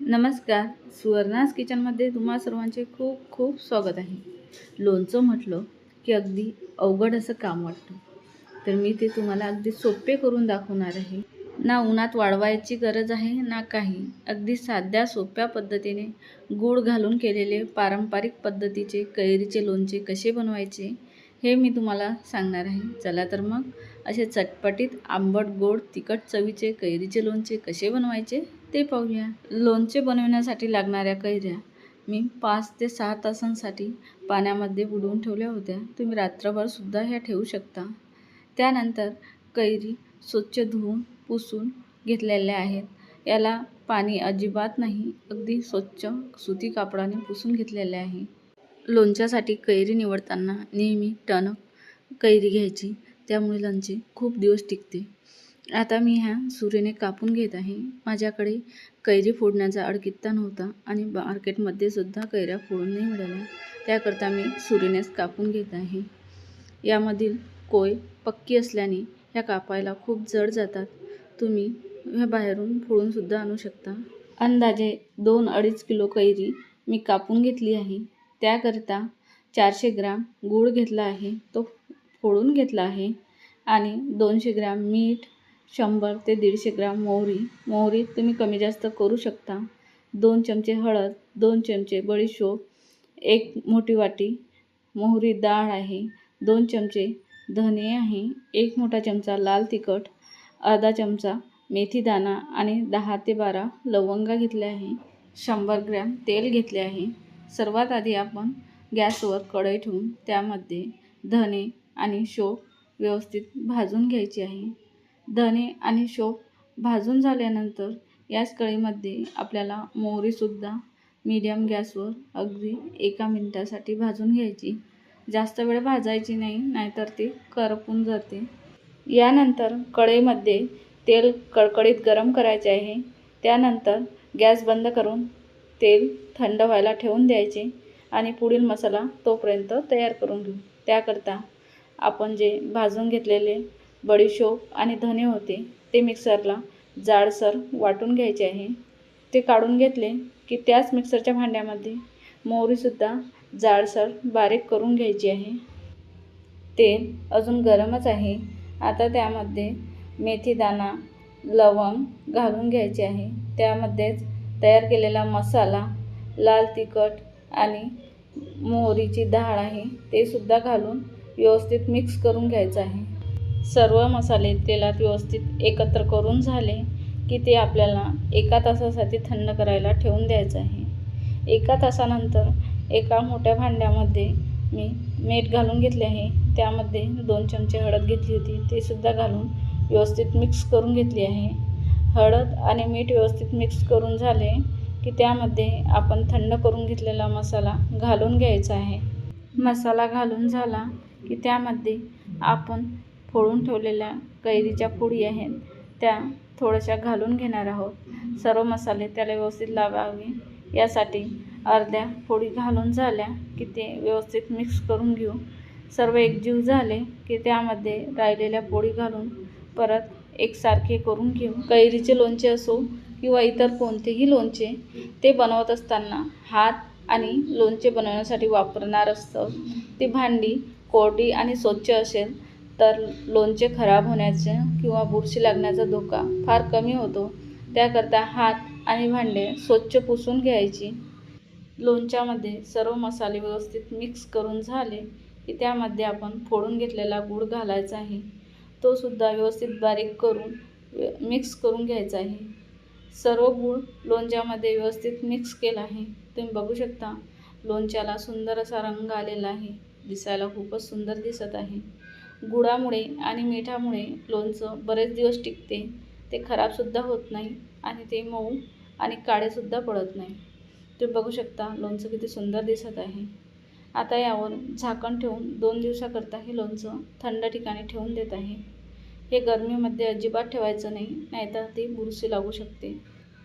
नमस्कार. सुवर्णास किचनमध्ये तुम्हा सर्वांचे खूप खूप स्वागत आहे. लोणचं म्हटलं की अगदी अवघड असं काम वाटतं. तर मी ते तुम्हाला अगदी सोपे करून दाखवणार आहे. ना उन्हात वाळवायची गरज आहे ना काही. अगदी साध्या सोप्या पद्धतीने गूळ घालून केलेले पारंपरिक पद्धतीचे कैरीचे लोणचे कसे बनवायचे हे मी तुम्हाला सांगणार आहे. चला तर मग असे चटपटीत आंबट गोड तिखट चवीचे कैरीचे लोणचे कसे बनवायचे ते पाहूया. लोणचे बनवण्यासाठी लागणाऱ्या कैऱ्या मी पाच ते सहा तासांसाठी पाण्यामध्ये बुडवून ठेवल्या होत्या. तुम्ही रात्रभरसुद्धा ह्या ठेवू शकता. त्यानंतर कैरी स्वच्छ धुवून पुसून घेतलेल्या आहेत. याला पाणी अजिबात नाही अगदी स्वच्छ सुती कापडाने पुसून घेतलेले आहे. लोणच्यासाठी कैरी निवडताना नेहमी टणक कैरी घ्यायची. त्यामुळे लोणचे खूप दिवस टिकते. आता मी ह्या सुरीने कापून घेत आहे. माझ्याकडे कैरी फोडण्याचा अडकित्ता नव्हता आणि मार्केटमध्ये सुद्धा कैऱ्या फोडून नाही मिळाल्या. त्याकरता मी सुरीनेच कापून घेत आहे. यामधील कोय पक्की असल्याने ह्या कापायला खूप जड जातात. तुम्ही ह्या बाहेरून फोडूनसुद्धा आणू शकता. अंदाजे दोन अडीच किलो कैरी मी कापून घेतली आहे. त्याकरिता चारशे ग्रॅम गूळ घेतला आहे. तो फोडून घेतला आहे. आणि दोनशे ग्रॅम मीठ शंभर ते दीडशे ग्राम मोहरी. मोहरी तुम्ही कमी जास्त करू शकता. दोन चमचे हळद दोन चमचे बडीशोप एक मोठी वाटी मोहरी डाळ आहे दोन चमचे धने आहे एक मोठा चमचा लाल तिखट अर्धा चमचा मेथी दाणा आणि दहा ते बारा लवंगा घेतले आहे. शंभर ग्रॅम तेल घेतले आहे. सर्वात आधी आपण गॅसवर कढई ठेवून त्यामध्ये धने आणि शोप व्यवस्थित भाजून घ्यायची आहे. धने आणि शोप भाजून झाल्यानंतर याच कढईमध्ये आपल्याला मोहरीसुद्धा मीडियम गॅसवर अगदी एका मिनटासाठी भाजून घ्यायची. जास्त वेळ भाजायची नाही नाहीतर ती करपून जाते. यानंतर कढईमध्ये तेल कडकडीत गरम करायचे आहे. त्यानंतर गॅस बंद करून तेल थंड व्हायला ठेवून द्यायचे आणि पुढील मसाला तोपर्यंत तयार करून घेऊ. त्याकरता आपण जे भाजून घेतलेले बडीशोप आणि धने होते ते मिक्सरला जाडसर वाटून घ्यायचे आहे. ते काढून घेतले की त्याच मिक्सरच्या भांड्यामध्ये मोहरीसुद्धा जाडसर बारीक करून घ्यायची आहे. तेल अजून गरमच आहे. आता त्यामध्ये मेथीदाणा लवंग घालून घ्यायचे आहे. त्यामध्येच तयार केलेला मसाला लाल तिखट आणि मोहरीची डाळ आहे ते सुद्धा घालून व्यवस्थित मिक्स करून घ्यायचं आहे. सर्व मसाले तेलात व्यवस्थित एकत्र करून झाले की ते आपल्याला एका तासासाठी थंड करायला ठेवून द्यायचं आहे. एका तासानंतर एका मोठ्या भांड्यामध्ये मी मीठ घालून घेतले आहे. त्यामध्ये दोन चमचे हळद घेतली होती. ते सुद्धा घालून व्यवस्थित मिक्स करून घेतली आहे. हळद आणि मीठ व्यवस्थित मिक्स करून झाले की त्यामध्ये आपण थंड करून घेतलेला मसाला घालून घ्यायचा आहे. मसाला घालून झाला की त्यामध्ये आपण फोडून ठेवलेल्या कैरीच्या पुडी आहेत त्या थोड्याशा घालून घेणार आहोत. सर्व मसाले त्याला व्यवस्थित लावावे. यासाठी अर्ध्या पोळी घालून झाल्या की ते व्यवस्थित मिक्स करून घेऊ. सर्व एकजीव झाले की त्यामध्ये राहिलेल्या पोळी घालून परत एकसारखे करून घेऊ. कैरीचे लोणचे असो किंवा इतर कोणतेही लोणचे ते बनवत असताना हात आणि लोणचे बनवण्यासाठी वापरणार असतं. ती भांडी कोरडी आणि स्वच्छ असेल तर लोणचे खराब होण्याचे किंवा बुरशी लागण्याचा धोका फार कमी होतो. त्याकरता हात आणि भांडे स्वच्छ पुसून घ्यायची. लोणच्यामध्ये सर्व मसाले व्यवस्थित मिक्स करून झाले की त्यामध्ये आपण फोडून घेतलेला गूळ घालायचा आहे. तो सुद्धा व्यवस्थित बारीक करून मिक्स करून घ्यायचा आहे. सर्व गूळ लोणच्यामध्ये व्यवस्थित मिक्स केला आहे. तुम्ही बघू शकता लोणच्याला सुंदर असा रंग आलेला आहे. दिसायला खूपच सुंदर दिसत आहे. गुळामुळे आणि मिठामुळे लोणचं बरेच दिवस टिकते. ते खराबसुद्धा होत नाही आणि ते मऊ आणि काळेसुद्धा पडत नाही. तुम्ही बघू शकता लोणचं किती सुंदर दिसत आहे. आता यावर झाकण ठेवून दोन दिवसाकरता हे लोणचं थंड ठिकाणी ठेवून देत आहे. हे गरमीमध्ये अजिबात ठेवायचं नाही नाहीतर ती बुरशी लागू शकते.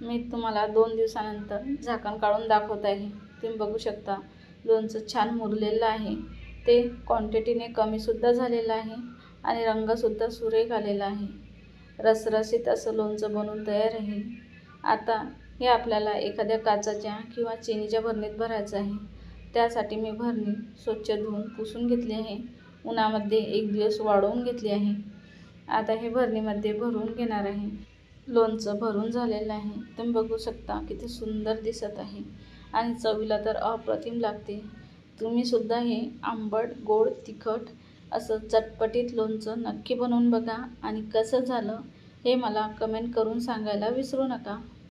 मी तुम्हाला दोन दिवसानंतर झाकण काढून दाखवत आहे. तुम्ही बघू शकता लोणचं छान मुरलेलं आहे. ते क्वांटिटीने कमीसुद्धा झालेलं आहे आणि रंगसुद्धा सुरेख आलेला आहे. रसरसीत असं लोणचं बनवून तयार आहे. आता हे आपल्याला एखाद्या काचाच्या किंवा चिनीच्या भरणीत भरायचं आहे. त्यासाठी मी भरणी स्वच्छ धुवून पुसून घेतली आहे. उन्हामध्ये एक दिवस वाळवून घेतली आहे. आता हे भरणीमध्ये भरून घेणार आहे. लोणचं भरून झालेलं आहे. तुम्ही बघू शकता किती सुंदर दिसत आहे. आणि चवीला तर अप्रतिम लागते. तुम्हीसुद्धा हे आंबट गोड तिखट असं चटपटीत लोणचं नक्की बनवून बघा. आणि कसं झालं हे मला कमेंट करून सांगायला विसरू नका.